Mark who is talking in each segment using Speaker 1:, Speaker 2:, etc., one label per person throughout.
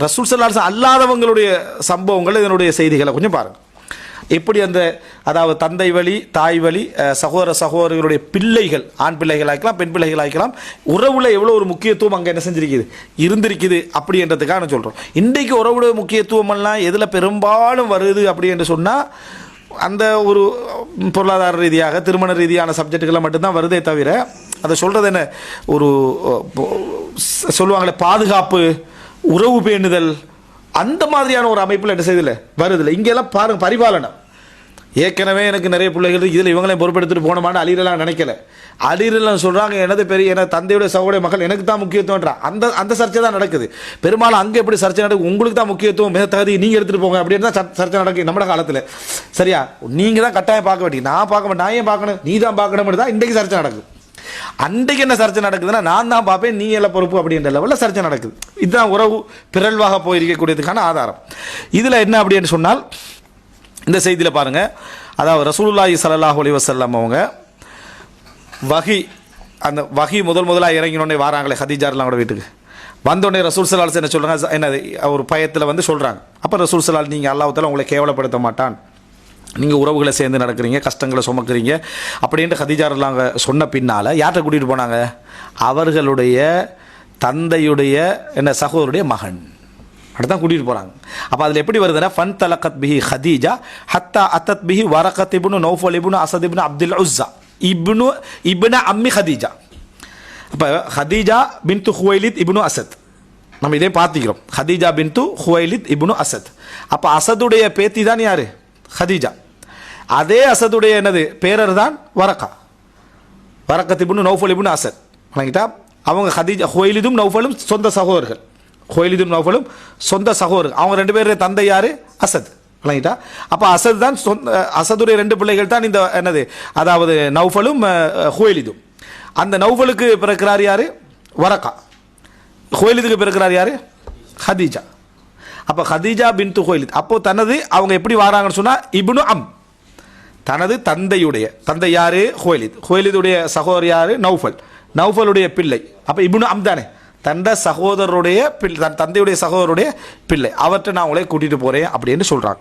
Speaker 1: ரசூல் சல்லாஸ் அல்லாதவங்களுடைய சம்பவங்கள் இதனுடைய செய்திகளை கொஞ்சம் பாருங்கள் எப்படி அந்த அதாவது தந்தை வழி தாய் வழி சகோதர சகோதரிகளுடைய பிள்ளைகள் ஆண் பிள்ளைகள் ஆகிக்கலாம் பெண் பிள்ளைகள் ஆகிக்கலாம் உறவுல எவ்வளோ ஒரு முக்கியத்துவம் அங்கே என்ன செஞ்சிருக்குது? இருந்திருக்குது அப்படின்றதுக்காக நான் சொல்கிறோம் இன்றைக்கு உறவுடைய முக்கியத்துவம் எல்லாம் எதில் பெரும்பாலும் வருது அப்படி என்று சொன்னால் அந்த ஒரு பொருளாதார ரீதியாக திருமண ரீதியான சப்ஜெக்டுகளை மட்டும்தான் வருதே தவிர அதை சொல்கிறது என்ன? ஒரு சொல்லுவாங்களே பாதுகாப்பு உறவு பேணுதல் அந்த மாதிரியான ஒரு அமைப்பில் என்ன செய்யதில்லை வருதில்லை. இங்கெல்லாம் பாருங்க பரிபாலனம். ஏற்கனவே எனக்கு நிறைய பிள்ளைகள் இதில் இவங்களையும் பொறுப்பெடுத்துட்டு போனோமான்னு அழிரலாம் நினைக்கல. அழிரலாம் சொல்கிறாங்க எனது பெரிய என தந்தையுடைய சகோடைய மகள் எனக்கு தான் முக்கியத்துவன்றான் அந்த அந்த சர்ச்சை தான் நடக்குது. பெரும்பாலும் அங்கே எப்படி சர்ச்சை நடக்கும் உங்களுக்கு தான் முக்கியத்துவம் மிக தகுதி நீங்கள் எடுத்துகிட்டு போங்க அப்படின்னு தான் சர்- சர்ச்சை நடக்குது நம்ம காலத்தில். சரியா? நீங்கள் தான் கட்டாயம் பார்க்க வேண்டிய நான் பார்க்க மாட்டேன் நான் ஏன் பார்க்கணும்? நீ தான் பார்க்கணும்னு தான் இன்றைக்கு சர்ச்சை நடக்குது. அன்றைக்கு என்ன சர்ச்சை நடக்குதுன்னா நான் தான் பார்ப்பேன் நீ எல்லாம் பொறுப்பு அப்படின்ற லெவலில் சர்ச்சை நடக்குது. இதுதான் உறவு பிறழ்வாக போயிருக்கக்கூடியதுக்கான ஆதாரம். இதில் என்ன அப்படின்னு சொன்னால் இந்த செய்தியில் பாருங்கள் அதாவது ரசூலுல்லாஹி சல்லாஹ் அலைஹி வஸல்லம் அவங்க வகி அந்த வகி முதல் முதலாக இறங்கினோடனே வாராங்களே ஹதீஜார்லாம் கூட வீட்டுக்கு. வந்தோடனே ரசூல் சலால் என்ன சொல்கிறாங்க என்ன ஒரு பயத்தில் வந்து சொல்கிறாங்க அப்போ ரசூல் சலால் நீங்கள் அல்லாஹ்தால உங்களை கேவலப்படுத்த மாட்டான். நீங்கள் உறவுகளை சேர்ந்து நடக்கிறீங்க கஷ்டங்களை சுமக்கிறீங்க. அப்படின்ட்டு ஹதீஜாரெல்லாம் சொன்ன பின்னால் யார்கிட்ட கூட்டிகிட்டு போனாங்க? அவர்களுடைய தந்தையுடைய என்ன சகோதருடைய மகன். அப்படிதான் கூட்டிகிட்டு போகிறாங்க அப்போ அதில் எப்படி வருதுன்னா ஃபன் தலக்கத் பிஹி ஹதீஜா ஹத்தா அத்தத் பிஹி வரகத் இபுனு நௌஃபல் இபுனு அசத் இபுனு அப்துல் உஸ்ஸா. இப்னு இப்னு அம்மி ஹதீஜா. அப்போ ஹதீஜா பின் து ஹுவைலித் இப்னு அசத். நம்ம இதே பார்த்திக்கிறோம். ஹதீஜா பின் து ஹுவைலித் இப்னு அசத். அப்போ அசதுடைய பேத்தி தான் யாரு? ஹதீஜா அதே அசதுடைய என்னது? பேரர் தான் வரக்கா. வரக்கத் இப்னு நௌஃபல் இப்னு அசத். வணங்கிட்டா அவங்க ஹதீஜா ஹொயிலிதும் நௌஃபலும் சொந்த சகோதரர்கள். ஹொயிலிதும் நௌஃபலும் சொந்த சகோதரர்கள். அவங்க ரெண்டு பேருடைய தந்தை யார்? அசத். வணங்கிட்டா அப்போ அசத் தான் சொந்த அசதுடைய ரெண்டு பிள்ளைகள் தான் இந்த என்னது? அதாவது நௌஃபலும் அஹ், அந்த நௌஃபலுக்கு பிறக்கிறார் யார்? வரக்கா. ஹுவைலிதுக்கு பிறக்கிறார் யார்? ஹதீஜா அப்போ ஹதீஜா பின் ஹுவைலித் அப்போது தனது அவங்க எப்படி வராங்கன்னு சொன்னால் இப்னு அம். தனது தந்தையுடைய தந்தை யார்? ஹோயலித் ஹோயலிதுடைய சகோதரர் யார்? நௌஃபல். நௌஃபலுடைய பிள்ளை. அப்போ இப்னு அம் தானே. தந்த சகோதரருடைய பிள்ளை தன் தந்தையுடைய சகோதரருடைய பிள்ளை. அவர்கிட்ட நான் உங்களை கூட்டிகிட்டு போகிறேன் அப்படின்னு சொல்கிறாங்க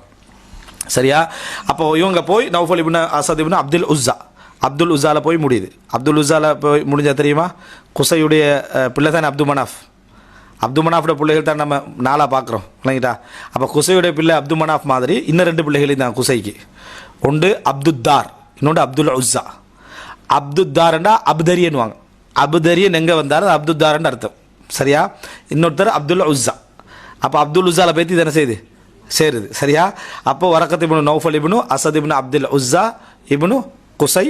Speaker 1: சரியா? அப்போ இவங்க போய் நௌஃபல் இப்னு அசத் இப்னு அப்துல் உஸ்ஸா. அப்துல் உஸாவில் போய் முடியுது. அப்துல் உஸாவில் போய் முடிஞ்சால் தெரியுமா? குசையுடைய பிள்ளை தானே அப்துல் மனாஃப். அப்துல் மனாஃபோட பிள்ளைகள் தான் நம்ம நாளாக பார்க்குறோம் இல்லைங்களா? அப்போ குசையுடைய பிள்ளை அப்துல் மனாஃப் மாதிரி இன்னும் ரெண்டு பிள்ளைகள் தான் குசைக்கு. ஒன்று அப்துத்தார் இன்னொன்று அப்துல் உஸ்ஸா. அப்துத்தார்ண்டா அப்தரியன்வாங்க அப்தரியன் எங்கே வந்தார் அது அப்துத்தார்னு அர்த்தம். சரியா? இன்னொருத்தர் அப்துல் உஸ்ஸா. அப்போ அப்துல் உஸ்ஸால பற்றி தானே செய்யுது சேருது. சரியா? அப்போ வரக்கத் இப்னு நௌஃபல் இப்னு அசத் இப்னு அப்துல் உஸ்ஸா இப்னு குசை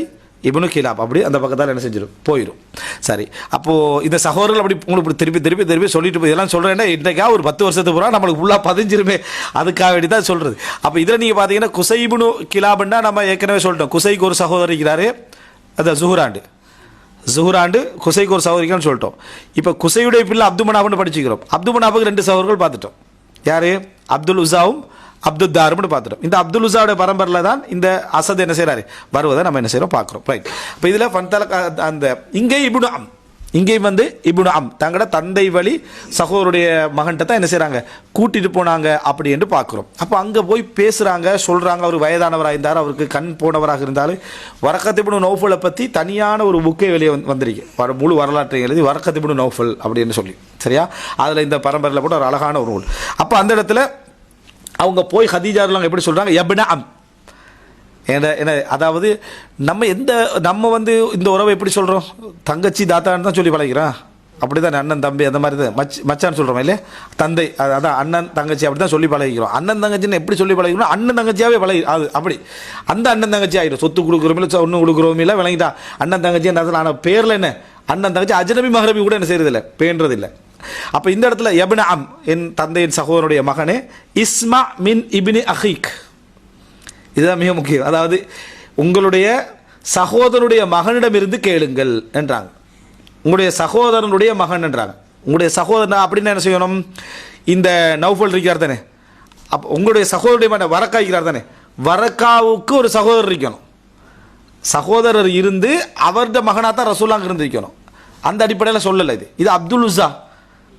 Speaker 1: இப்னு கிலாப். அப்படி அந்த பக்கத்தால் என்ன செஞ்சிடும் போயிடும் சரி. அப்போது இந்த சகோதரர்கள் அப்படி உங்களுக்கு இப்படி திருப்பி திருப்பி திருப்பி சொல்லிட்டு போய் இதெல்லாம் சொல்கிறேன்னா இன்றைக்காக ஒரு பத்து வருஷத்துக்கு பூரா நம்மளுக்கு ஃபுல்லாக பதிஞ்சிருமே. அதுக்காக வேண்டி தான் சொல்கிறது அப்போ இதில் நீங்கள் பார்த்தீங்கன்னா குசைபுனு கிலாப்னா நம்ம ஏற்கனவே சொல்லிட்டோம். குசைக்கு ஒரு சகோதரர் இருக்கிறாரு. அது ஜுஹுராண்டு. ஜுஹுராண்டு குசைக்கு ஒரு சகோதரிக்கான்னு சொல்லிட்டோம். இப்போ குசையுடைய பிள்ளை அப்துமனாப்னு படிச்சுக்கிறோம். அப்துமனாபுக்கு ரெண்டு சகோதரர்கள் பார்த்துட்டோம். யார்? அப்துல் உசாவும் அப்துல் தாரும்னு பார்த்துட்டோம். இந்த அப்துல் உசாவோட பரம்பரில் தான் இந்த அசத் என்ன செய்கிறாரு வருவதை நம்ம என்ன செய்கிறோம் பார்க்குறோம். ரைட் இப்போ இதில் ஃபன்தல அந்த இங்கே இபுனு அம். இங்கேயும் வந்து இப்னு அம். தங்களோட தந்தை வழி சகோதருடைய மகன்கிட்ட தான் என்ன செய்கிறாங்க கூட்டிட்டு போனாங்க அப்படி என்று பார்க்குறோம். அப்போ அங்கே போய் பேசுகிறாங்க சொல்கிறாங்க அவர் வயதானவராக இருந்தார் அவருக்கு கண் போனவராக இருந்தாலும் வரக்கத்திபுணு நோஃபலை பற்றி தனியான ஒரு புக்கே வெளியே வந்து வந்திருக்கு. வர முழு வரலாற்றை எழுதி வரக்கத்திபுணு நோஃபல் அப்படின்னு சொல்லி. சரியா? அதில் இந்த பரம்பரையில் கூட ஒரு அழகான ஒரு நூல். அப்போ அந்த இடத்துல அவங்க போய் ஹதீஜாருலாம் எப்படி சொல்கிறாங்க எப்படின்னா அம். என்ன என்ன அதாவது நம்ம எந்த நம்ம வந்து இந்த உறவை எப்படி சொல்கிறோம் தங்கச்சி தாத்தான்னு தான் சொல்லி பழகிறான் அப்படி தான் அண்ணன் தம்பி அந்த மாதிரி தான் மச் மச்சான்னு சொல்கிறோம் இல்லையா? தந்தை அதான் அண்ணன் தங்கச்சி அப்படி தான் சொல்லி பழகிக்கிறோம். அண்ணன் தங்கச்சின்னு எப்படி சொல்லி பழகிக்கிறோம் அண்ணன் தங்கச்சியாகவே பழகி அது அப்படி. அந்த அண்ணன் தங்கச்சி ஆகிடும் சொத்து கொடுக்குறோம் இல்லை ஒன்று கொடுக்குறோம் இல்லை விளங்கிட்டா. அண்ணன் தங்கச்சி ஆனால் பேரில் என்ன? அண்ணன் தங்கச்சி அஜனபி மகரபி கூட என்ன செய்யறதில்லை பேன்றதில்லை. அப்போ இந்த இடத்துல எபின் அம் என் தந்தையின் சகோதரனுடைய மகனே இஸ்மா மின் இபினி அஹீக். இதுதான் மிக முக்கியம். அதாவது உங்களுடைய சகோதரனுடைய மகனிடமிருந்து கேளுங்கள் என்றாங்க. உங்களுடைய சகோதரனுடைய மகன் என்றாங்க. உங்களுடைய சகோதரன் அப்படின்னு என்ன செய்யணும்? இந்த நவ்ஃபல் இருக்கிறார் தானே. அப்போ உங்களுடைய சகோதரனுடைய மகன் வரக்கா இருக்கிறார் தானே. வரக்காவுக்கு ஒரு சகோதரர் இருக்கணும். சகோதரர் இருந்து அவருடைய மகனாக தான் ரசூலாங்க இருந்திருக்கணும். அந்த அடிப்படையில் சொல்லலை இது. இது அப்துல் உசா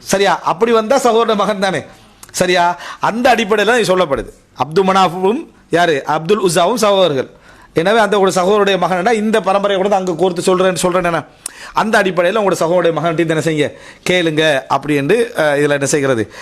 Speaker 1: சரியா? அப்படி வந்தால் சகோதர மகன் தானே. சரியா? அந்த அடிப்படையில் தான் சொல்லப்படுது. அப்துல் மனாஃபும் யார்? அப்துல் உசாவும் சகோதரர்கள். எனவே அந்த ஒரு சகோதரருடைய மகன் இந்த பரம்பரையை கூட அங்கே கோர்த்து சொல்கிறேன்னு சொல்கிறேன் என்ன? அந்த அடிப்படையில் உங்களோட சகோதரருடைய மகன் என்ன செய்யுங்க? கேளுங்க அப்படி என்று இதில் என்ன செய்கிறது?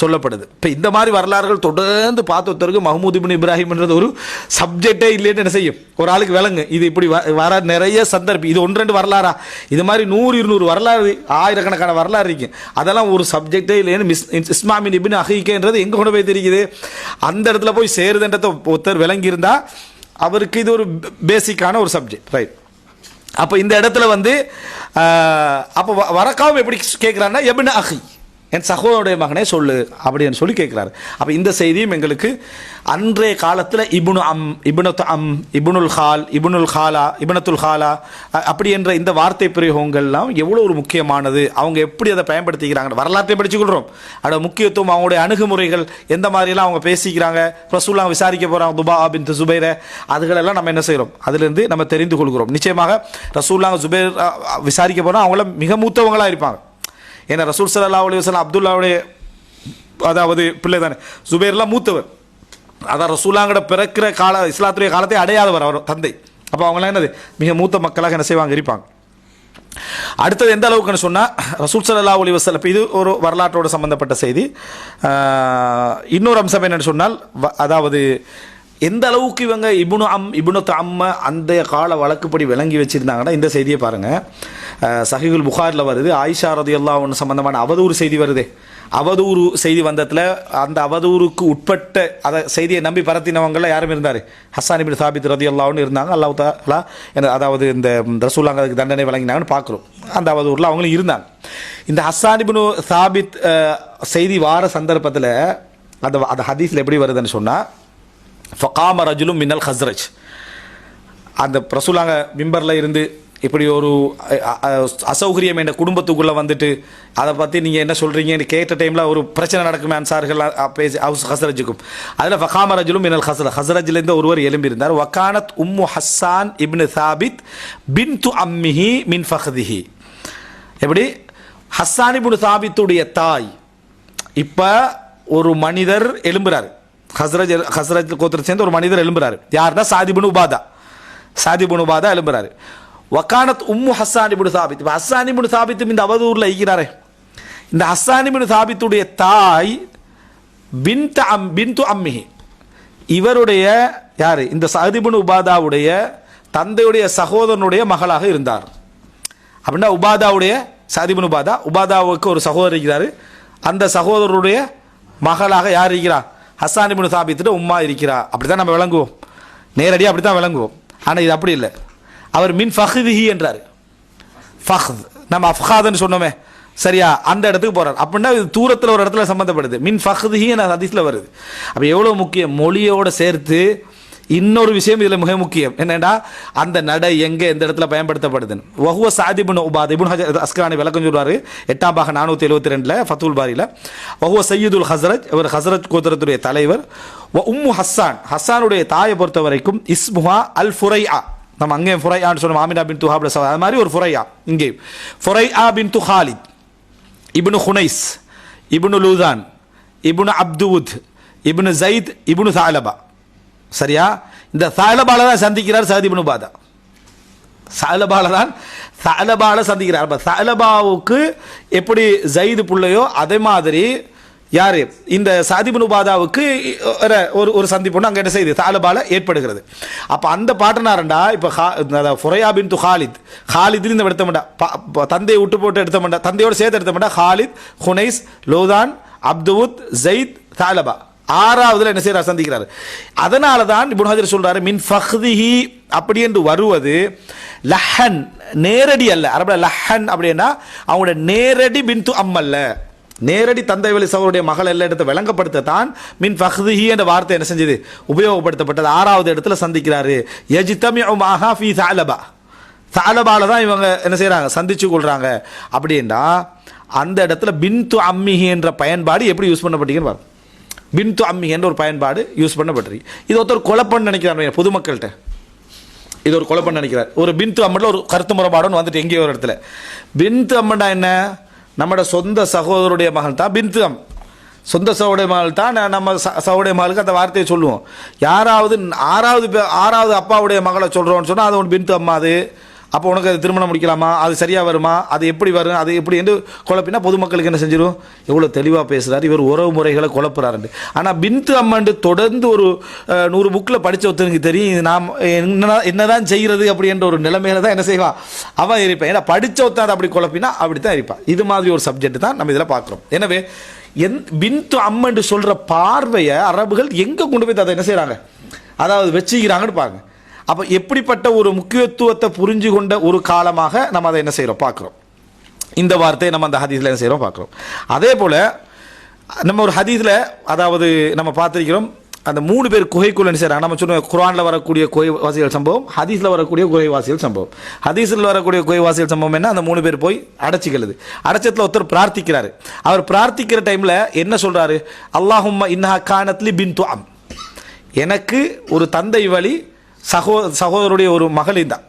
Speaker 1: சொல்லப்படுது. இப்போ இந்த மாதிரி வரலாறுகள் தொடர்ந்து பார்த்து ஒருத்தருக்கு மஹமூத் இபின் இப்ராஹிம்ன்றது ஒரு சப்ஜெக்டே இல்லைன்னு என்ன செய்யும்? ஒரு ஆளுக்கு விளங்கு. இது இப்படி வ- வர நிறைய சந்தர்ப்பம் இது ஒன்று ரெண்டு வரலாறா? இது மாதிரி நூறு இருநூறு வரலாறு ஆயிரக்கணக்கான வரலாறு இருக்கு. அதெல்லாம் ஒரு சப்ஜெக்டே இல்லைன்னு மிஸ் இஸ்மாமின் இபின் அஹிகேன்றது எங்க கொண்டு போய் தெரியுது? அந்த இடத்துல போய் சேருதுன்றத ஒருத்தர் விளங்கியிருந்தால் அவருக்கு இது ஒரு பேசிக்கான ஒரு சப்ஜெக்ட் ரைட் அப்போ இந்த இடத்துல வந்து அப்போ வ- வரக்காவும் எப்படி கேட்குறாருன்னா எபின் அஹி. என் சகோதரனுடைய மகனே சொல்லு அப்படின்னு சொல்லி கேட்குறாரு. அப்போ இந்த செய்தியும் எங்களுக்கு அன்றைய காலத்தில் இபுனு அம் இபுனத்து அம் இபுனுல் ஹால் இபுனுல் ஹாலா இபுனத்துல் ஹாலா அ- அப்படி என்ற இந்த வார்த்தை பிரயோகங்கள்லாம் எவ்வளோ ஒரு முக்கியமானது அவங்க எப்படி அதை பயன்படுத்திக்கிறாங்க வரலாற்றை படிச்சுக்கொள்கிறோம் அதோட முக்கியத்துவம் அவங்களுடைய அணுகுமுறைகள் எந்த மாதிரிலாம் அவங்க பேசிக்கிறாங்க ரசூல்லா விசாரிக்க போகிறாங்க துபா பின் சுபைர அதுகளெல்லாம் நம்ம என்ன செய்கிறோம் அதுலேருந்து நம்ம தெரிந்து கொள்கிறோம். நிச்சயமாக ரசூல்லாங்க சுபேர் விசாரிக்க போகிறோம் அவங்கள மிக மூத்தவங்களாக இருப்பாங்க. ஏன்னா ரசூல் சல்லா அலி வசலாம் அப்துல்லாவுடைய அதாவது பிள்ளை தானே சுபேர்லாம் மூத்தவர். அதான் ரசூலாங்கட பிறக்கிற கால இஸ்லாத்துடைய காலத்தை அடையாதவர் அவர் தந்தை. அப்போ அவங்களாம் என்னது? மிக மூத்த மக்களாக என்ன செய்வாங்க? இருப்பாங்க அடுத்தது எந்த அளவுக்குன்னு சொன்னால் ரசூல் சல்லா ஒலி வசல் இப்போ இது ஒரு வரலாற்றோடு சம்மந்தப்பட்ட செய்தி. இன்னொரு அம்சம் என்னென்னு சொன்னால் வ- அதாவது எந்த அளவுக்கு இவங்க இபுனு அம் இபுனு தம்ம அந்த கால வழக்குப்படி விளங்கி வச்சுருந்தாங்கன்னா இந்த செய்தியை பாருங்கள் சஹிகுல் புகாரில் வருது. ஆயிஷா ரதி ஒன்று சம்மந்தமான அவதூறு செய்தி வருது. அவதூறு செய்தி வந்தத்தில் அந்த அவதூறுக்கு உட்பட்ட அதை செய்தியை நம்பி பரத்தினவங்கள யாரும் இருந்தார்? ஹஸ்ஸான் இபின் சாபித் ரதி அல்லாவுன்னு இருந்தாங்க. அல்லாஹ் தாலா என்ன அதாவது இந்த ரசூலாங்க அதுக்கு தண்டனை வழங்கினாங்கன்னு பார்க்குறோம். அந்த அவதூரில் அவங்களும் இருந்தாங்க. இந்த ஹஸ்ஸான் இபின் சாபித் செய்தி வார சந்தர்ப்பத்தில் அந்த அந்த ஹதீஸில் எப்படி வருதுன்னு சொன்னால் ஃபகாம ரஜுலும் மின்னல் ஹஸ்ரஜ் அந்த பிரசுலாங்க மிம்பரில் இருந்து இப்படி ஒரு அசௌகரியம் என்ற குடும்பத்துக்குள்ளே வந்துட்டு அதை பற்றி நீங்கள் என்ன சொல்கிறீங்கன்னு கேட்ட டைமில் ஒரு பிரச்சனை நடக்குமே அன்சார்கள் பேசி ஹவுஸ் ஹசரஜுக்கும் அதில் ஃபகாம ரஜுலும் மினல் ஹசர ஹசரஜிலேருந்து ஒருவர் எழும்பியிருந்தார். வக்கானத் உம்மு ஹஸ்ஸான் இப்னு சாபித் பின் து அம்மிஹி மின் ஃபஹதிஹி எப்படி? ஹஸ்ஸான் இப்னு சாபித்துடைய தாய். இப்போ ஒரு மனிதர் எழும்புறாரு. ஹஸ்ரஜ் ஹஸ்ரஜ் கோத்திரத்தை சேர்ந்து ஒரு மனிதர் எழும்புறாரு. யாருன்னா சாதிபுன் உபாதா. சாதிபுன் உபாதா எழும்புறாரு. வக்கானத் உம்மு ஹஸ்ஸான் சாபித். இப்போ ஹஸ்ஸான் இப்னு இந்த அவதூரில் ஈக்கிறாரே இந்த ஹஸ்ஸான் சாபித்துடைய தாய் பின்த அம் பின் து அம்மிஹி. இவருடைய யார்? இந்த சாதிபுன் உபாதாவுடைய தந்தையுடைய சகோதரனுடைய மகளாக இருந்தார். அப்படின்னா உபாதாவுடைய சாதிபுன் உபாதா உபாதாவுக்கு ஒரு சகோதரர் இருக்கிறார். அந்த சகோதரருடைய மகளாக யார் இருக்கிறார் ஹசான் இபின் சாபித்துட்டு உம்மா இருக்கிறா. அப்படி தான் நம்ம விளங்குவோம். நேரடியாக அப்படி தான் விளங்குவோம். ஆனால் இது அப்படி இல்லை. அவர் மின் ஃபஹ்திஹி என்றார். ஃபஹ்த். நம்ம அஃப்ஹாதுன்னு சொன்னோமே. சரியா? அந்த இடத்துக்கு போகிறார் அப்படின்னா இது தூரத்தில் ஒரு இடத்துல சம்மந்தப்படுது மின் ஃபஹ்திஹி நான் ஹதீஸ்ல வருது. அப்போ எவ்வளோ முக்கியம்? மொழியோடு சேர்த்து இன்னொரு விஷயம் இதில் மிக முக்கியம். என்னடா? அந்த நடை எங்கே எந்த இடத்துல பயன்படுத்தப்படுதுன்னு. வஹுவ சாதிபுன் உபாத் இபுன் ஹஜர் அஸ்கரானி விளக்கம் சொல்வார் எட்டாம் பாக நானூற்றி எழுபத்தி ரெண்டில் ஃபத்துல் பாரியில் வஹுவ சையீதுல் ஹசரத் இவர் ஹசரத் கோத்திரத்துடைய தலைவர். வ உம்மு ஹஸ்ஸான் ஹஸ்ஸானுடைய தாயை பொறுத்த வரைக்கும் இஸ்முஹா அல் ஃபுரையா. நம்ம அங்கேயும் ஃபுரையான்னு சொன்னோம் ஆமினா பின் துஹாப்ல அது மாதிரி ஒரு ஃபுரையா இங்கேயும். ஃபுரையா பின் து ஹாலித் இப்னு ஹுனைஸ் இப்னு லூதான் இப்னு அப்துவுத் இப்னு ஜயித் இப்னு சாலபா. சரியா? இந்த சாயலபால தான் சந்திக்கிறார் சஹத் பாதா சாலபால தான் சாயலபால சந்திக்கிறார். அப்போ சாலபாவுக்கு எப்படி ஜயிது புள்ளையோ அதே மாதிரி யார்? இந்த சாதிபுனு பாதாவுக்கு ஒரு- ஒரு சந்திப்பு அங்கே என்ன செய்யுது தாலபால ஏற்படுகிறது. அப்போ அந்த பாட்டனாரண்டா இப்போ ஃபுரையா பின் து ஹாலித் ஹாலித்னு இந்த எடுத்த மாட்டா. தந்தையை விட்டு போட்டு எடுத்த மாட்டா. தந்தையோட சேர்த்து எடுத்த மாட்டா. ஹாலித் ஹுனைஸ் லோதான் அப்துவுத் ஜெயித் தாலபா ஆறாவதுல என்ன செய்யறார் சந்திக்கிறார் அதனால தான் இப்னு ஹஜர் சொல்றாரு மின் ஃபஹ்திஹி அப்படி என்று வருவது லஹன் நேரடி அல்ல. அரபுல லஹன் அப்படின்னா அவங்களோட நேரடி பின்து அம்மல்ல நேரடி தந்தை வழி சகோதரருடைய மகள் எல்லா இடத்தை விளங்கப்படுத்தத்தான் மின் ஃபஹ்திஹி என்ற வார்த்தை என்ன செஞ்சது? உபயோகப்படுத்தப்பட்டது. ஆறாவது இடத்துல சந்திக்கிறாரு. யஜ்தமிஉ மஹா ஃபி சாலபா சாலபால தான் இவங்க என்ன செய்கிறாங்க சந்திச்சு கொள்றாங்க. அப்படின்னா அந்த இடத்துல பின்து அம்மிஹி என்ற பயன்பாடு எப்படி யூஸ் பண்ணப்பட்டீங்கன்னு பாருங்க. பின்து அம்மி என்ற ஒரு பயன்பாடு யூஸ் பண்ணப்பட்டிருக்கு இது ஒருத்தர் கொலை நினைக்கிறார் பொதுமக்கள்கிட்ட. இது ஒரு குழப்பம் நினைக்கிறார். ஒரு பின்து அம்மன்ல ஒரு கருத்து முறைப்பாடுன்னு வந்துட்டு எங்கேயோ ஒரு இடத்துல. பின்து அம்மன்டா என்ன? நம்மட சொந்த சகோதரருடைய மகன் தான் பின்து அம். சொந்த சகோடைய மகள் தான் நம்ம ச- சகோடைய மகளுக்கு அந்த வார்த்தையை சொல்லுவோம். யாராவது ஆறாவது ஆறாவது அப்பாவுடைய மகளை சொல்கிறோன்னு சொன்னால் அது உன் பின்த்து அம்மா அது. அப்போ உனக்கு அது திருமணம் முடிக்கலாமா? அது சரியாக வருமா? அது எப்படி வரும்? அது எப்படி என்று குழப்பினா பொதுமக்களுக்கு என்ன செஞ்சிடும் எவ்வளோ தெளிவாக பேசுகிறார் இவர் உறவு முறைகளை குழப்புறாருண்டு ஆனால் பின்து அம்மாண்டு தொடர்ந்து ஒரு நூறு புக்கில் படித்த ஒருத்தனுக்கு தெரியும். இது நாம் என்ன என்னதான் செய்கிறது அப்படின்ற ஒரு நிலைமையில தான் என்ன செய்வான் அவன் இருப்பான் ஏன்னா படித்த ஒருத்தன் அப்படி குழப்பினா அப்படி தான் இருப்பான் இது மாதிரி ஒரு சப்ஜெக்ட் தான் நம்ம இதில் பார்க்குறோம். எனவே என் பின்து அம்மன்று சொல்கிற பார்வையை அரபுகள் எங்கே கொண்டு போய் அதை என்ன செய்கிறாங்க அதாவது வச்சுக்கிறாங்கன்னு பாருங்கள் அப்போ எப்படிப்பட்ட ஒரு முக்கியத்துவத்தை புரிஞ்சு கொண்ட ஒரு காலமாக நம்ம அதை என்ன செய்கிறோம் பார்க்குறோம். இந்த வார்த்தையை நம்ம அந்த ஹதீஸில் என்ன செய்கிறோம் பார்க்குறோம். அதே போல் நம்ம ஒரு ஹதீஸில் அதாவது நம்ம பார்த்துருக்கிறோம் அந்த மூணு பேர் குகைக்குள்ள செய்கிறாங்க நம்ம சொன்ன குரானில் வரக்கூடிய குகைவாசிகள் சம்பவம் ஹதீஸில் வரக்கூடிய குகைவாசிகள் சம்பவம். ஹதீஸில் வரக்கூடிய குகைவாசிகள் சம்பவம் என்ன? அந்த மூணு பேர் போய் அடைச்சிக்கிறது அடைச்சத்தில் ஒருத்தர் பிரார்த்திக்கிறாரு. அவர் பிரார்த்திக்கிற டைமில் என்ன சொல்கிறாரு அல்லாஹும்மா இன்னஹா கானத்லி பின் துவாம் எனக்கு ஒரு தந்தை வழி சகோ சகோதரருடைய ஒரு மகளிர் தான்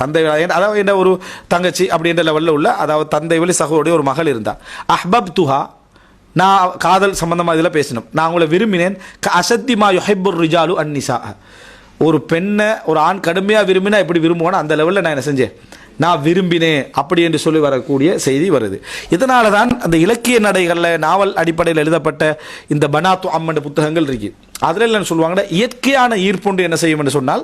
Speaker 1: தந்தை அதாவது என்ன ஒரு தங்கச்சி அப்படின்ற லெவலில் உள்ள அதாவது தந்தை வழி சகோதரருடைய ஒரு மகள் இருந்தா. அஹ்பப் துஹா நான் காதல் சம்பந்தமாக இதில் பேசினோம் நான் உங்களை விரும்பினேன். க அசத்தி மா ரிஜாலு அன்னிசா ஒரு பெண்ணை ஒரு ஆண் கடுமையாக விரும்பினா எப்படி விரும்புவானோ அந்த லெவலில் நான் என்ன செஞ்சேன்? நான் விரும்பினேன் அப்படி என்று சொல்லி வரக்கூடிய செய்தி வருது. இதனால தான் அந்த இலக்கிய நடைகளில் நாவல் அடிப்படையில் எழுதப்பட்ட இந்த பனாத்து அம்மன் புத்தகங்கள் இருக்குது அதில் என்ன சொல்லுவாங்கன்னா இயற்கையான ஈர்ப்புண்டு என்ன செய்யும் என்று சொன்னால்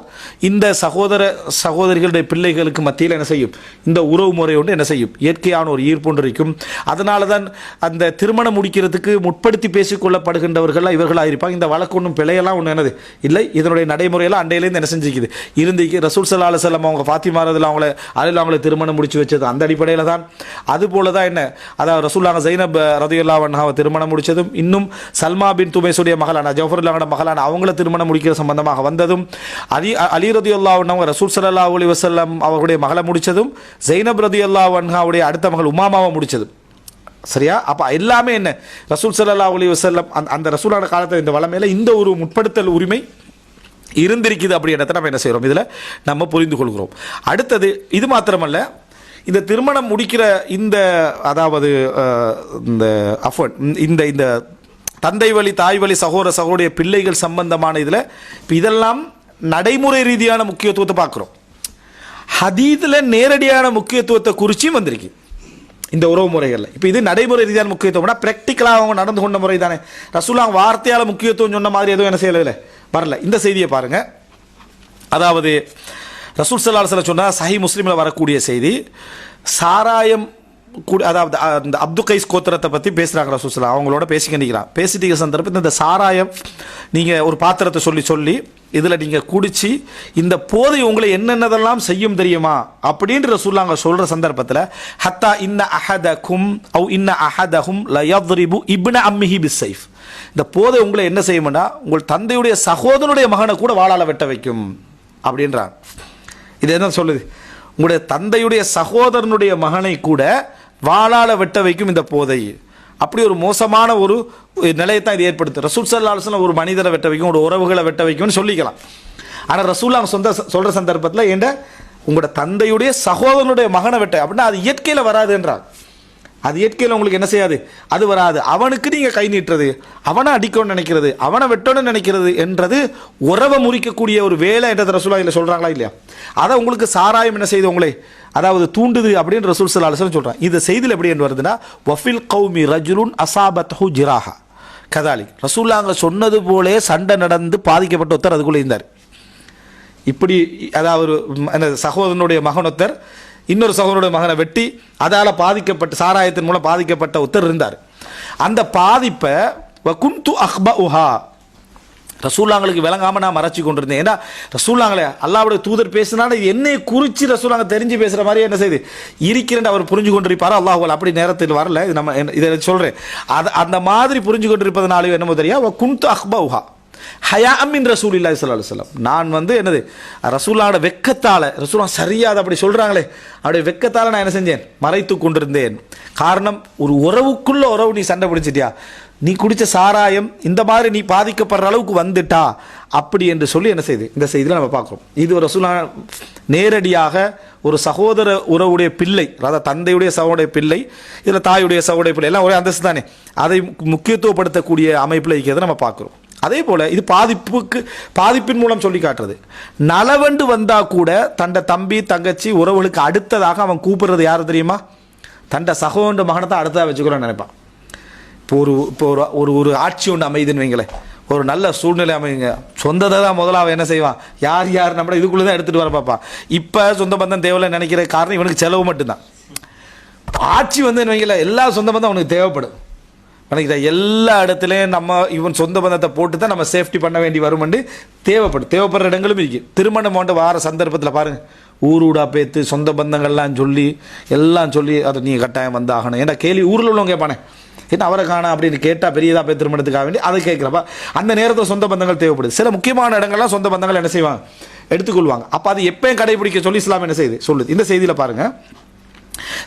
Speaker 1: இந்த சகோதர சகோதரிகளுடைய பிள்ளைகளுக்கு மத்தியில் என்ன செய்யும்? இந்த உறவு முறை ஒன்று என்ன செய்யும்? இயற்கையான ஒரு ஈர்ப்புண்டு இருக்கும். அதனால தான் அந்த திருமணம் முடிக்கிறதுக்கு முற்படுத்தி பேசிக்கொள்ளப்படுகின்றவர்களாக இவர்களாக இருப்பாங்க. இந்த வழக்கு ஒன்றும் பிழையெல்லாம் ஒன்று என்னது? இல்லை இதனுடைய நடைமுறையெல்லாம் அண்டையிலேருந்து என்ன செஞ்சுக்குது? இருந்து ரசூல் சல்லா அலுவலம் அவங்க ஃபாத்திமாரதில் அவங்கள அதில் அவங்கள திருமணம் முடிச்சு வச்சது அந்த அடிப்படையில் தான். அது போல தான் என்ன? அதாவது ரசூல்லாங்க ஜைனப் ரதியுல்லா வன்ஹாவை திருமணம் முடித்ததும் இன்னும் சல்மா பின் துமேசுடைய மகளான ஜஃபருல்லாவோட மகளான அவங்கள திருமணம் முடிக்கிற சம்பந்தமாக வந்ததும் அலி அலி ரதியுல்லா அவங்க ரசூல் சல்லா அலி வசல்லம் அவர்களுடைய மகளை முடித்ததும் ஜெய்னப் ரதி வன்ஹாவுடைய அடுத்த மகள் உமாமாவை முடித்ததும் சரியா? அப்போ எல்லாமே என்ன? ரசூல் சல்லா அலி வசல்லம் அந்த அந்த ரசூலான காலத்தில் இந்த வளமையில் இந்த ஒரு முற்படுத்தல் உரிமை இருந்திருக்குது அப்படின்றத நம்ம என்ன செய்கிறோம் இதில் நம்ம புரிந்து கொள்கிறோம். அடுத்தது இது மாத்திரமல்ல இந்த திருமணம் முடிக்கிற இந்த அதாவது இந்த அஃபர்ட் இந்த இந்த தந்தை வழி தாய் வழி சகோதர சகோடைய பிள்ளைகள் சம்பந்தமான இதில் இப்போ இதெல்லாம் நடைமுறை ரீதியான முக்கியத்துவத்தை பார்க்குறோம். ஹதீதில் நேரடியான முக்கியத்துவத்தை குறிச்சும் வந்திருக்கு. இந்த உறவு முறைகளில். இப்போ இது நடைமுறை ரீதியான முக்கியத்துவம்னா ப்ராக்டிக்கலாக அவங்க நடந்து கொண்ட முறை தானே. ரசூலா வார்த்தையால் முக்கியத்துவம் சொன்ன மாதிரி எதுவும் என்ன செய்யல வரல. இந்த செய்தியை பாருங்கள் அதாவது ரசூல் சல்லா சில சொன்னால் சஹி முஸ்லீமில் வரக்கூடிய செய்தி சாராயம் அதாவது அந்த அப்து கைஸ் கோத்திரத்தை பற்றி பேசுகிறாங்க ரசூசலா அவங்களோட பேசிக்க நிற்கிறான் பேசிட்டு சந்தர்ப்பத்தில் இந்த சாராயம் நீங்கள் ஒரு பாத்திரத்தை சொல்லி சொல்லி இதில் நீங்கள் குடித்து இந்த போதை உங்களை என்னென்னதெல்லாம் செய்யும் தெரியுமா? அப்படின்ற ரசூல்லாங்க சொல்கிற சந்தர்ப்பத்தில் ஹத்தா இன்ன அஹதகும் அவ் இன்ன அஹதஹும் லயவ்ரிபு இப்ன அம்மிஹி பிஸ்ஸைஃப். இந்த போதை உங்களை என்ன செய்யும்னா உங்கள் தந்தையுடைய சகோதரனுடைய மகனை கூட வாழால் வெட்ட வைக்கும். அப்படின்றாங்க இது என்ன சொல்லுது? உங்களுடைய தந்தையுடைய சகோதரனுடைய மகனை கூட வாழால் வெட்ட வைக்கும் இந்த போதை. அப்படி ஒரு மோசமான ஒரு நிலையை தான் இது ஏற்படுத்தும். ரசூல் சல்லா அலுவலம் ஒரு மனிதரை வெட்ட வைக்கும் ஒரு உறவுகளை வெட்ட வைக்கும்னு சொல்லிக்கலாம். ஆனால் ரசூல் அவங்க சொந்த சொல்கிற சந்தர்ப்பத்தில் என்ட உங்களோட தந்தையுடைய சகோதரனுடைய மகனை வெட்ட அப்படின்னா அது இயற்கையில் வராதுன்றாங்க. அது இயற்கையில் உங்களுக்கு என்ன செய்யாது? அது வராது. அவனுக்கு நீங்கள் கை நீட்டுறது அவனை அடிக்கணும்னு நினைக்கிறது அவனை வெட்டணும்னு நினைக்கிறது என்றது உறவை முறிக்கக்கூடிய ஒரு வேலை என்றது ரசூலா இல்லை சொல்கிறாங்களா இல்லையா? அதை உங்களுக்கு சாராயம் என்ன செய்யுது உங்களை? அதாவது தூண்டுது அப்படின்னு ரசூல் சில அலுவலம் சொல்கிறான் இந்த செய்தியில் எப்படி என்று வருதுன்னா வஃபில் கௌமி ரஜுலுன் அசாபத்ஹு ஜிராஹா. கதாலி. ரசூல்லாங்க சொன்னது போலே சண்டை நடந்து பாதிக்கப்பட்ட ஒருத்தர் அதுக்குள்ளே இருந்தார். இப்படி அதாவது ஒரு அந்த சகோதரனுடைய மகனொத்தர் இன்னொரு சகோதரனுடைய மகனை வெட்டி அதால் பாதிக்கப்பட்ட சாராயத்தின் மூலம் பாதிக்கப்பட்ட ஒருத்தர் இருந்தார். அந்த பாதிப்பை குந்து அஹ்பா உஹா ரசூல்லாங்களுக்கு விளங்காமல் நான் மறைச்சி கொண்டிருந்தேன். ஏன்னா ரசூல்லாங்களே அல்லாவுடைய தூதர் பேசினாலும் என்னை குறித்து ரசூலாங்க தெரிஞ்சு பேசுகிற மாதிரி என்ன செய்யுது இருக்கிறேன் அவர் புரிஞ்சு கொண்டிருப்பாரோ? அல்லாஹுவல் அப்படி நேரத்தில் வரல. இது நம்ம என்ன- இதை சொல்கிறேன் அது அந்த மாதிரி புரிஞ்சு கொண்டிருப்பதனால என்னமோ தெரியா? குந்து அஹ்பா உஹா ஹயா அம்மின் ரசூல் இல்லாஹி ஸல்லல்லாஹு சொல்லம் நான் வந்து என்னது ரசூலாவோட வெக்கத்தால் ரசூலா சரியா அதை அப்படி சொல்கிறாங்களே அப்படி வெக்கத்தால் நான் என்ன செஞ்சேன்? மறைத்து கொண்டிருந்தேன். காரணம் ஒரு உறவுக்குள்ள உறவு நீ சண்டை பிடிச்சிட்டியா? நீ குடித்த சாராயம் இந்த மாதிரி நீ பாதிக்கப்படுற அளவுக்கு வந்துட்டா? அப்படி என்று சொல்லி என்ன செய்யுது இந்த செய்தியில் நம்ம பார்க்குறோம். இது ஒரு ரசூலா நேரடியாக ஒரு சகோதர உறவுடைய பிள்ளை அதாவது தந்தையுடைய சகோடைய பிள்ளை இதில் தாயுடைய சகோடைய பிள்ளை எல்லாம் ஒரே அந்தஸ்து தானே. அதை முக்கியத்துவப்படுத்தக்கூடிய அமைப்பில் இருக்கிறத நம்ம பார்க்குறோம். அதே போல் இது பாதிப்புக்கு பாதிப்பின் மூலம் சொல்லி காட்டுறது நலவண்டு வந்தால் கூட தண்ட தம்பி தங்கச்சி உறவுகளுக்கு அடுத்ததாக அவன் கூப்பிடுறது யார் தெரியுமா? தண்ட சகோன்ற மகனை தான் அடுத்ததாக வச்சுக்கணும்னு நினைப்பான். இப்போ ஒரு இப்போ ஒரு ஒரு ஒரு ஆட்சி ஒன்று அமைதுன்னு வைங்களேன். ஒரு நல்ல சூழ்நிலை அமையுங்க. சொந்தத்தை தான் முதல்ல அவன் என்ன செய்வான்? யார் யார் நம்மளை இதுக்குள்ளே தான் எடுத்துகிட்டு வர பார்ப்பான். இப்போ சொந்த பந்தம் தேவையில்லை நினைக்கிற காரணம் இவனுக்கு செலவு மட்டும்தான். ஆட்சி வந்து வைங்களேன் எல்லா சொந்த பந்தம் அவனுக்கு தேவைப்படும். நினைக்கிற எல்லா இடத்துலையும் நம்ம இவன் சொந்த பந்தத்தை போட்டு தான் நம்ம சேஃப்டி பண்ண வேண்டி வருமெண்டு தேவைப்படும். தேவைப்படுற இடங்களும் இருக்குது திருமணம் போன்ற வார சந்தர்ப்பத்தில் பாருங்கள் ஊர் பேத்து சொந்த பந்தங்கள்லாம் சொல்லி எல்லாம் சொல்லி அதை நீ கட்டாயம் வந்தாகணும் ஏன்னா கேள்வி ஊரில் உள்ளவங்க கேட்பானே. என்ன அவரை காணா அப்படின்னு கேட்டால் பெரியதாக போய் திருமணத்துக்காக வேண்டி அதை கேட்குறப்ப அந்த நேரத்தில் சொந்த பந்தங்கள் தேவைப்படுது. சில முக்கியமான இடங்கள்லாம் சொந்த பந்தங்கள் என்ன செய்வாங்க? எடுத்துக்கொள்வாங்க. அப்போ அது எப்பயும் கடைபிடிக்க சொல்லி இஸ்லாம் என்ன செய்யுது? சொல்லுது. இந்த செய்தியில் பாருங்கள்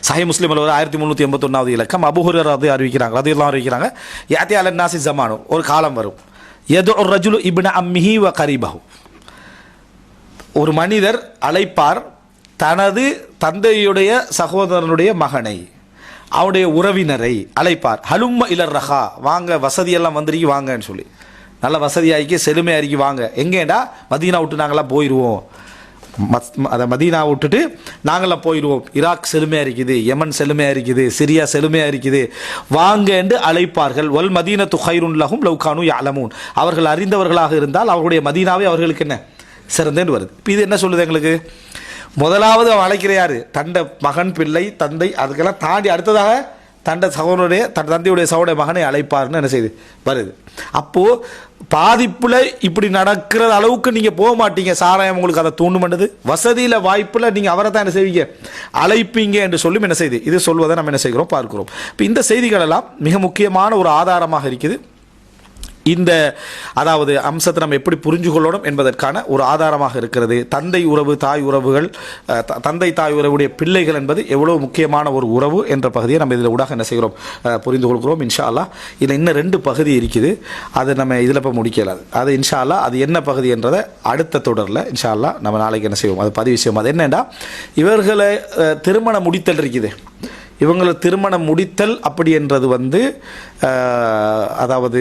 Speaker 1: சஹி முஸ்லீமில் ஒரு ஆயிரத்தி முந்நூற்றி எண்பத்தொன்னாவது இலக்கம். அபுஹுரர் அது அறிவிக்கிறாங்க அது எல்லாம் அறிவிக்கிறாங்க. யாத்தி அல நாசி ஜமானு. ஒரு காலம் வரும். எது ஒரு ரஜுலு இப்ன அம்மிஹி வ கரீபஹு. ஒரு மனிதர் அழைப்பார் தனது தந்தையுடைய சகோதரனுடைய மகனை அவனுடைய உறவினரை அழைப்பார். ஹலும்ம இலர் ரஹா வாங்க வசதியெல்லாம் வந்துருக்கி வாங்கன்னு சொல்லி. நல்ல வசதியாகி செழுமையாகி வாங்க. எங்கேடா மதீனா விட்டு நாங்களாம் போயிடுவோம் அதை மதீனா விட்டுட்டு நாங்களாம் போயிடுவோம் ஈராக் செழுமையாக இருக்குது யமன் செழுமையாக இருக்குது சிரியா செழுமையாக இருக்குது. வாங்க என்று அழைப்பார்கள். வல் மதீன துஹைருன் லஹும் லவ்கானு யாலமூன் அவர்கள் அறிந்தவர்களாக இருந்தால் அவர்களுடைய மதீனாவே அவர்களுக்கு என்ன? சிறந்தேன்னு வருது. இப்போ இது என்ன சொல்லுது எங்களுக்கு? முதலாவது அவன் அழைக்கிற யார்? தண்டை மகன் பிள்ளை தந்தை அதுக்கெல்லாம் தாண்டி அடுத்ததாக தண்ட சகோனுடைய தன் தந்தையுடைய சகோடைய மகனை அழைப்பார்னு என்ன செய்யுது வருது. அப்போது பாதிப்பில் இப்படி நடக்கிற அளவுக்கு நீங்கள் போக மாட்டீங்க. சாராயம் உங்களுக்கு அதை தூண்டுமண்டது வசதியில் வாய்ப்பில் நீங்கள் அவரை தான் என்ன செய்வீங்க? அழைப்பீங்க என்று சொல்லும் என்ன செய்து? இது சொல்வதை நம்ம என்ன செய்கிறோம் பார்க்கிறோம். இப்போ இந்த செய்திகளெல்லாம் மிக முக்கியமான ஒரு ஆதாரமாக இருக்குது. இந்த அதாவது அம்சத்தை நம்ம எப்படி புரிஞ்சு கொள்ளணும் என்பதற்கான ஒரு ஆதாரமாக இருக்கிறது. தந்தை உறவு தாய் உறவுகள் தந்தை தாய் உறவுடைய பிள்ளைகள் என்பது எவ்வளவு முக்கியமான ஒரு உறவு என்ற பகுதியை நம்ம இதில் ஊடாக என்ன செய்கிறோம் புரிந்து கொள்கிறோம் இன்ஷா இதில் இன்னும் ரெண்டு பகுதி இருக்குது. அது நம்ம இதில் இப்போ முடிக்கலாது. அது இன்ஷா அது என்ன பகுதி என்றதை அடுத்த தொடரில் இன்ஷா நம்ம நாளைக்கு என்ன செய்வோம்? அது பதிவு செய்வோம். அது என்னென்னா இவர்களை திருமணம் முடித்தல் இருக்குது. இவங்களை திருமணம் முடித்தல் அப்படி என்றது வந்து அதாவது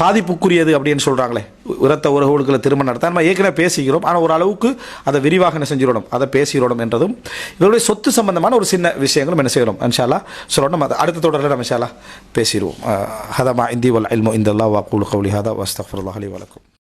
Speaker 1: பாதிப்புக்குரியது அப்படின்னு சொல்கிறாங்களே உரத்த உறவுகளுக்குள்ள திருமணம் நடத்த. நம்ம ஏற்கனவே பேசிக்கிறோம். ஆனால் ஓரளவுக்கு அதை விரிவாக என்ன செஞ்சிடணும்? அதை பேசிடணும் என்றதும் இவருடைய சொத்து சம்பந்தமான ஒரு சின்ன விஷயங்களும் என்ன செய்யணும்? அன்ஷாலா சொல்லணும். அதை அடுத்த தொடரில் நம்ம ஷாலா பேசிடுவோம். ஹதமா இந்தி வல் இந்த அல்லா வாக்குல் கவுலி ஹதா வஸ்தஃபுல்லாஹ் அலி வலக்கும்